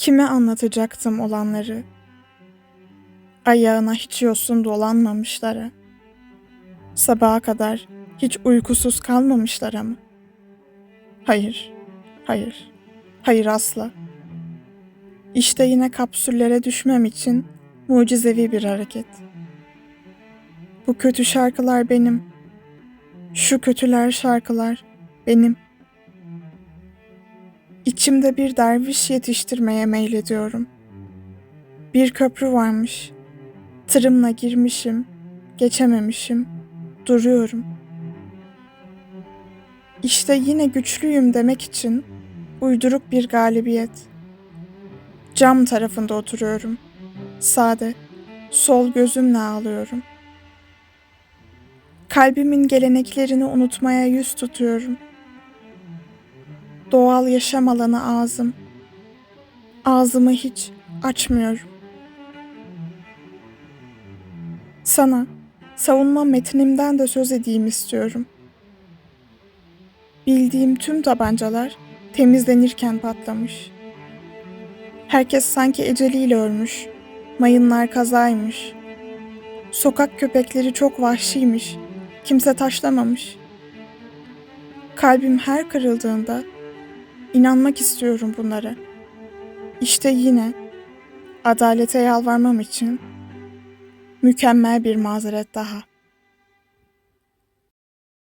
Kime anlatacaktım olanları? Ayağına hiç yosun dolanmamışlara. Sabaha kadar hiç uykusuz kalmamışlara mı? Hayır, hayır, hayır asla. İşte yine kapsüllere düşmem için mucizevi bir hareket. Bu kötü şarkılar benim. Şu kötüler şarkılar benim. İçimde bir derviş yetiştirmeye meylediyorum. Bir köprü varmış. Tırımla girmişim, geçememişim, duruyorum. İşte yine güçlüyüm demek için uyduruk bir galibiyet. Cam tarafında oturuyorum. Sade, sol gözümle ağlıyorum. Kalbimin geleneklerini unutmaya yüz tutuyorum. Doğal yaşam alanı ağzım. Ağzımı hiç açmıyorum. Sana savunma metinimden de söz edeyim istiyorum. Bildiğim tüm tabancalar temizlenirken patlamış. Herkes sanki eceliyle ölmüş. Mayınlar kazaymış. Sokak köpekleri çok vahşiymiş. Kimse taşlamamış. Kalbim her kırıldığında inanmak istiyorum bunlara. İşte yine adalete yalvarmam için mükemmel bir mazeret daha.